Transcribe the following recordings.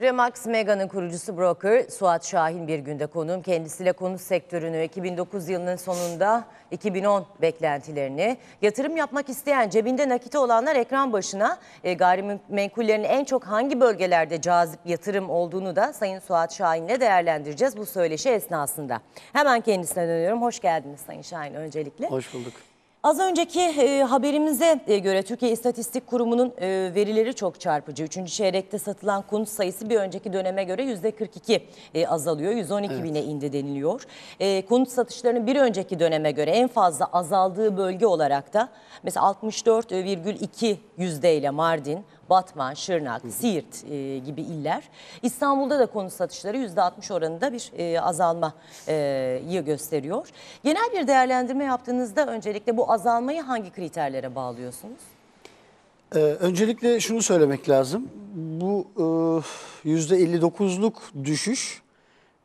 Remax Mega'nın kurucusu broker Suat Şahin bir günde konuğum. Kendisiyle konut sektörünü 2009 yılının sonunda 2010 beklentilerini, yatırım yapmak isteyen cebinde nakiti olanlar ekran başına e, gayrimenkullerin en çok hangi bölgelerde cazip yatırım olduğunu da Sayın Suat Şahin'le değerlendireceğiz bu söyleşi esnasında. Hemen kendisine dönüyorum. Hoş geldiniz Sayın Şahin öncelikle. Hoş bulduk. Az önceki e, haberimize e, göre Türkiye İstatistik Kurumu'nun e, verileri çok çarpıcı. Üçüncü çeyrekte satılan konut sayısı bir önceki döneme göre yüzde 42 e, azalıyor. 112 bine indi deniliyor. E, konut satışlarının bir önceki döneme göre en fazla azaldığı bölge olarak da mesela 64,2 yüzdeyle Mardin, Batman, Şırnak, Siirt e, gibi iller. İstanbul'da da konut satışları %60 oranında bir e, azalmayı gösteriyor. Genel bir değerlendirme yaptığınızda öncelikle bu azalmayı hangi kriterlere bağlıyorsunuz? Ee, öncelikle şunu söylemek lazım. Bu e, %59'luk düşüş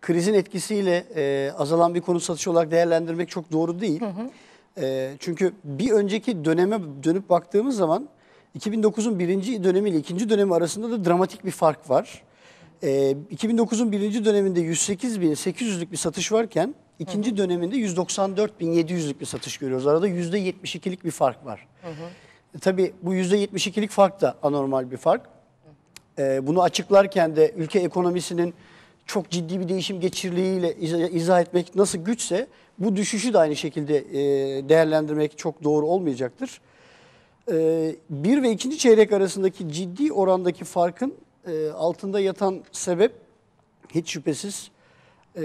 krizin etkisiyle e, azalan bir konut satışı olarak değerlendirmek çok doğru değil. E, çünkü bir önceki döneme dönüp baktığımız zaman 2009'un birinci dönemiyle ikinci dönemi arasında da dramatik bir fark var. E, 2009'un birinci döneminde 108.800'lük bir satış varken ikinci döneminde 194.700'lük bir satış görüyoruz. Arada %72'lik bir fark var. E, Tabii bu %72'lik fark da anormal bir fark. E, bunu açıklarken de ülke ekonomisinin çok ciddi bir değişim geçirdiğiyle izah, izah etmek nasıl güçse bu düşüşü de aynı şekilde e, değerlendirmek çok doğru olmayacaktır. E, bir ve ikinci çeyrek arasındaki ciddi orandaki farkın e, altında yatan sebep hiç şüphesiz e,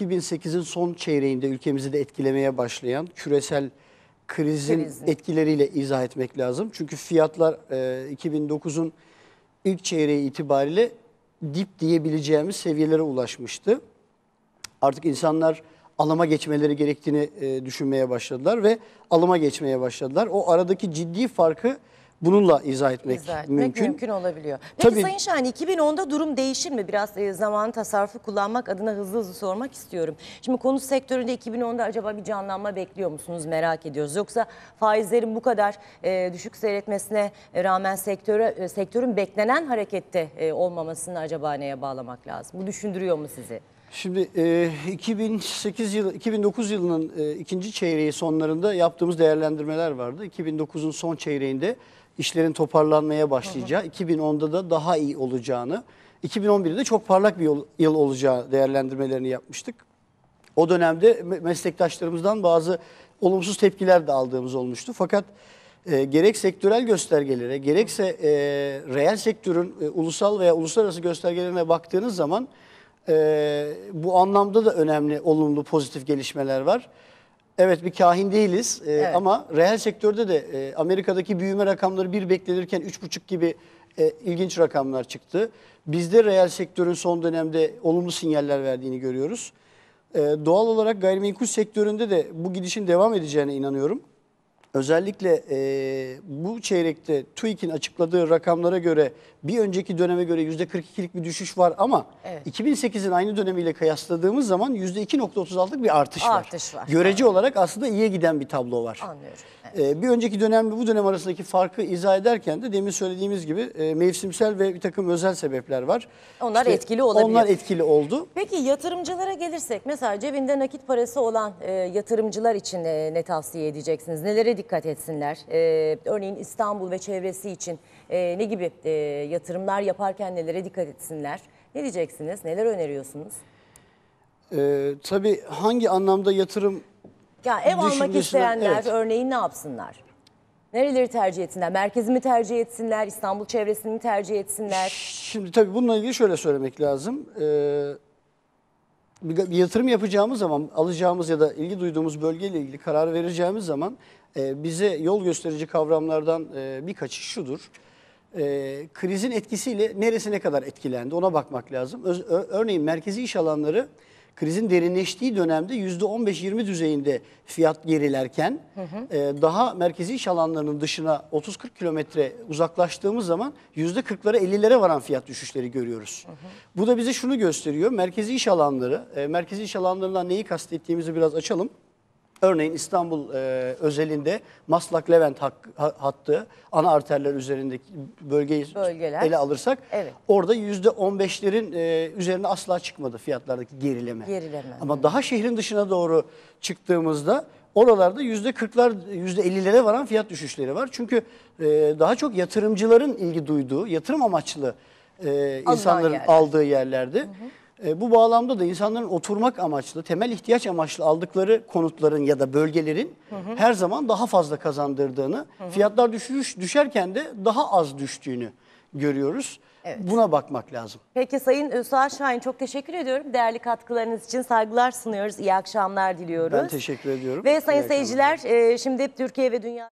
2008'in son çeyreğinde ülkemizi de etkilemeye başlayan küresel krizin Krizin. etkileriyle izah etmek lazım. Çünkü fiyatlar e, 2009'un ilk çeyreği itibariyle dip diyebileceğimiz seviyelere ulaşmıştı. Artık insanlar alıma geçmeleri gerektiğini e, düşünmeye başladılar ve alıma geçmeye başladılar. O aradaki ciddi farkı bununla izah etmek, İzah etmek mümkün. mümkün. olabiliyor. Peki Tabii- Sayın Şahin 2010'da durum değişir mi? Biraz e, zaman tasarrufu kullanmak adına hızlı hızlı sormak istiyorum. Şimdi konut sektöründe 2010'da acaba bir canlanma bekliyor musunuz? Merak ediyoruz. Yoksa faizlerin bu kadar e, düşük seyretmesine rağmen sektöre e, sektörün beklenen harekette e, olmamasını acaba neye bağlamak lazım? Bu düşündürüyor mu sizi? Şimdi e, 2008 yıl 2009 yılının e, ikinci çeyreği sonlarında yaptığımız değerlendirmeler vardı. 2009'un son çeyreğinde işlerin toparlanmaya başlayacağı, 2010'da da daha iyi olacağını, 2011'de de çok parlak bir yıl olacağı değerlendirmelerini yapmıştık. O dönemde me- meslektaşlarımızdan bazı olumsuz tepkiler de aldığımız olmuştu. Fakat e, gerek sektörel göstergelere gerekse e, reel sektörün e, ulusal veya uluslararası göstergelerine baktığınız zaman e, bu anlamda da önemli olumlu pozitif gelişmeler var. Evet bir kahin değiliz e, Evet. ama reel sektörde de e, Amerika'daki büyüme rakamları bir beklenirken 3,5 gibi e, ilginç rakamlar çıktı. Bizde reel sektörün son dönemde olumlu sinyaller verdiğini görüyoruz. E, doğal olarak gayrimenkul sektöründe de bu gidişin devam edeceğine inanıyorum. Özellikle e, bu çeyrekte TÜİK'in açıkladığı rakamlara göre bir önceki döneme göre %42'lik bir düşüş var ama Evet. 2008'in aynı dönemiyle kıyasladığımız zaman %2.36'lık bir artış var. Artış var. Görece olarak aslında iyiye giden bir tablo var. Anlıyorum. E, bir önceki dönemle bu dönem arasındaki farkı izah ederken de demin söylediğimiz gibi e, mevsimsel ve bir takım özel sebepler var. Onlar etkili olabiliyor. Onlar etkili oldu. Peki yatırımcılara gelirsek mesela cebinde nakit parası olan e, yatırımcılar için e, ne tavsiye edeceksiniz? Nelere dikkat etsinler? E, örneğin İstanbul ve çevresi için e, ne gibi e, yatırımlar yaparken nelere dikkat etsinler? Ne diyeceksiniz? Neler öneriyorsunuz? E, tabii hangi anlamda yatırım Ya ev almak Düşüncesinden, isteyenler evet. örneğin ne yapsınlar? Nereleri tercih etsinler? Merkezi mi tercih etsinler? İstanbul çevresini mi tercih etsinler? Şimdi tabii bununla ilgili şöyle söylemek lazım. Ee, bir, yatırım yapacağımız zaman, alacağımız ya da ilgi duyduğumuz bölgeyle ilgili karar vereceğimiz zaman e, bize yol gösterici kavramlardan e, birkaçı şudur. E, krizin etkisiyle neresi ne kadar etkilendi ona bakmak lazım. Öz- örneğin merkezi iş alanları krizin derinleştiği dönemde %15-20 düzeyinde fiyat gerilerken e, daha merkezi iş alanlarının dışına 30-40 kilometre uzaklaştığımız zaman %40'lara 50'lere varan fiyat düşüşleri görüyoruz. Bu da bize şunu gösteriyor. Merkezi iş alanları, e, merkezi iş alanlarından neyi kastettiğimizi biraz açalım. Örneğin İstanbul e, özelinde Maslak-Levent hattı ana arterler üzerindeki bölgeyi Bölgeler. ele alırsak Evet. orada %15'lerin e, üzerine asla çıkmadı fiyatlardaki gerileme. Gerileme. Ama daha şehrin dışına doğru çıktığımızda oralarda %40'lar %50'lere varan fiyat düşüşleri var. Çünkü e, daha çok yatırımcıların ilgi duyduğu, yatırım amaçlı e, insanların yerler. aldığı yerlerde. E, bu bağlamda da insanların oturmak amaçlı, temel ihtiyaç amaçlı aldıkları konutların ya da bölgelerin her zaman daha fazla kazandırdığını, fiyatlar düşüş düşerken de daha az düştüğünü görüyoruz. Buna bakmak lazım. Peki Sayın Suat Şahin çok teşekkür ediyorum. Değerli katkılarınız için saygılar sunuyoruz. İyi akşamlar diliyoruz. Ben teşekkür ediyorum. Ve sayın seyirciler e, şimdi Türkiye ve dünya